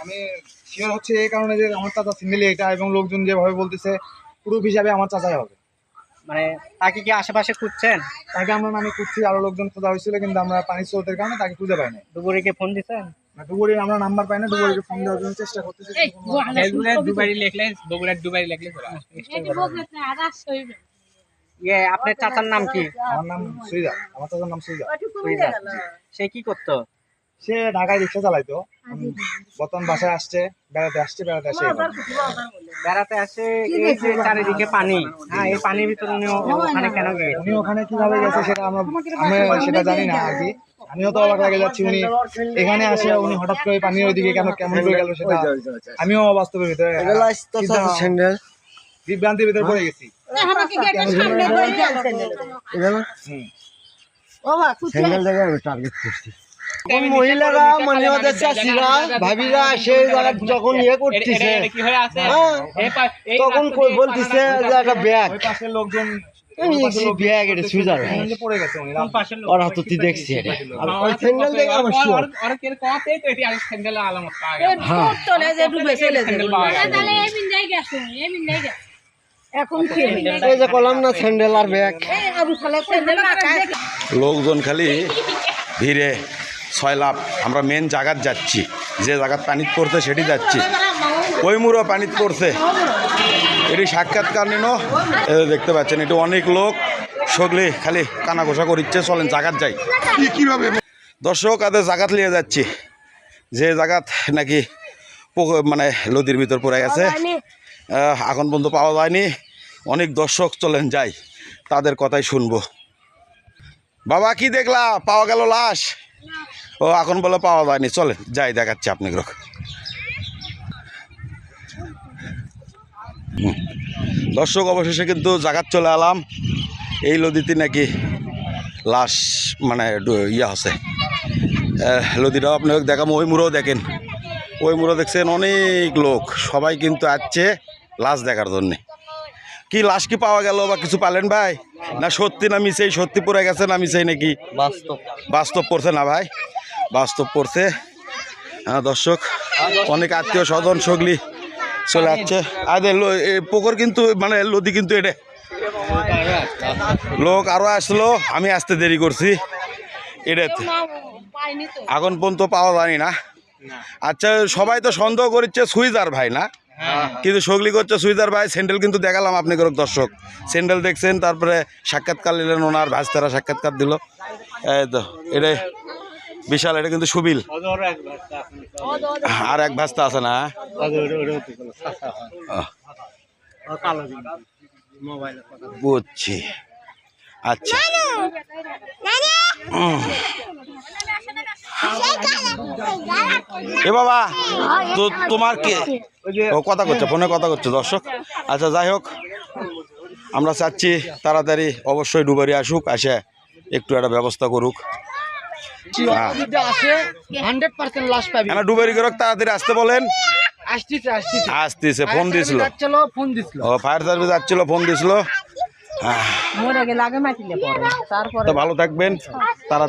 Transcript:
আমি শিওর হচ্ছে এই কারণে যে আমার চাচা সিঙ্গেলি এটা এবং লোকজন যেভাবে বলতেছে প্রুফ হিসাবে আমার চাচাই হবে। মানে তাকে কি আশেপাশে খুঁজছেন? তাকে আমরা নামে খুঁজছি আরও লোকজন খোঁজা হয়েছিল কিন্তু আমরা পানির স্রোতের কারণে তাকে খুঁজে পাই না দুপুরে কি ফোন দিচ্ছেন দুপুরে আমরা নাম্বার পাই না দুপুরে ফোন দেওয়ার জন্য চেষ্টা করতেছি। ফেসবুকে দুবারই লিখলে বগুড়ার দুবারই লিখলে ইয়ে আপনার চাচার নাম কি? আমার নাম আমার চাচার নাম সুইজা সে কি করতো? সে ঢাকায় রিক্সা চালাইতো। বর্তমান বাসায় আসছে বেড়াতে আসছে বেড়াতে আসে বেড়াতে আসে এই যে চারিদিকে পানি। হ্যাঁ এই পানির ভিতরে উনি ওখানে কেন গিয়েছে উনি ওখানে কীভাবে গেছে সেটা আমরা আমি সেটা জানি না আর কি আমিও তো অবাক লাগে যাচ্ছি উনি এখানে আসে উনি হঠাৎ করে পানির ওইদিকে কেন কেমন করে গেল সেটা আমিও বাস্তবের ভিতরে বিভ্রান্তির ভিতরে পড়ে গেছি। স্যান্ডেল দেখে আমি টার্গেট করছি। মহিলারা মানে ওদের চাষিরা ভাবিরা সেই জায়গা যখন ইয়ে করতেছে হয়ে তখন বলতেছে যে একটা ব্যাগ লোকজন ব্যাগ এটা সুইজার? ওর হাতে তুই দেখছি ওই স্যান্ডেল দেখে আমার স্যান্ডেল। এখন এই যে কলাম না স্যান্ডেল আর ব্যাগ লোকজন খালি ভিড়ে। ছয় লাভ আমরা মেন জায়গাত যাচ্ছি। যে জায়গাত পানিত পড়ছে সেটি যাচ্ছি। ওই মুড়ো পানিত পড়ছে। এটি সাক্ষাৎকার নিন। দেখতে পাচ্ছেন এটি অনেক লোক সগলি খালি কানা ঘোষা করিচ্ছে চলেন জাগাত যাই। কীভাবে? দর্শক আদের জাগাত নিয়ে যাচ্ছি। যে জায়গাত নাকি মানে নদীর ভিতর পড়ে গেছে। আহ, এখন পর্যন্ত পাওয়া যায়নি। অনেক দর্শক চলেন যাই। তাদের কথাই শুনব। বাবা কি দেখলা? পাওয়া গেল লাশ। ও এখন বলে পাওয়া যায়নি। চলে যাই দেখাচ্ছি আপনাকে। রক হুম। দর্শক অবশেষে কিন্তু জাগাত চলে এলাম। এই নদীতে নাকি লাশ মানে ইয়া আহ, নদীটাও আপনাকে দেখাম ওই মুড়েও দেখেন। ওই মুড়ো দেখছেন অনেক লোক। সবাই কিন্তু আসছে লাশ দেখার জন্যে। কি লাশ কি পাওয়া গেল বা কিছু পালেন ভাই? না সত্যি না মিছেই সত্যি পড়ে গেছে না মিছেই নাকি? বাস্তব। বাস্তব পড়ছে না ভাই? বাস্তব পড়ছে হ্যাঁ দর্শক, অনেক আত্মীয় স্বজন সগলি চলে যাচ্ছে আদের পুকুর কিন্তু মানে নদী কিন্তু এটা লোক আরও আসলো, আমি আসতে দেরি করছি। এটাতে এখন পর্যন্ত পাওয়া যায়নি না। আচ্ছা সবাই তো সন্দেহ করছে সুইজার ভাই না? কিন্তু সগলি করছে সুইজার ভাই, স্যান্ডেল কিন্তু দেখালাম আপনি করক দর্শক। স্যান্ডেল দেখছেন, তারপরে সাক্ষাৎকার নিলেন ওনার, ভাস্তারা সাক্ষাৎকার দিল। এই তো এটা বিশাল এটা কিন্তু সুবিল। আর এক ভাস্তা আছে না? বুঝছি। আচ্ছা। এ বাবা তো তোমার কে? ও কথা করছে ফোনে কথা করছে দর্শক। আচ্ছা যাই হোক আমরা চাচ্ছি তাড়াতাড়ি অবশ্যই ডুবারি আসুক আসে একটু একটা ব্যবস্থা করুক। আসে হান্ড্রেড পার্সেন্ট লাশ পাবি। কেন ডুবারি তাড়াতাড়ি আসতে বলেন। আসতেছে আসতেছে। আসতেছে ফোন দিছিল। ফোন দিছিল। ও ফায়ার সার্ভিস আসছিল ফোন দিছিল। মরে গেলে আগে মাটিলে পড়ে তারপরে ভালো থাকবেন। তারা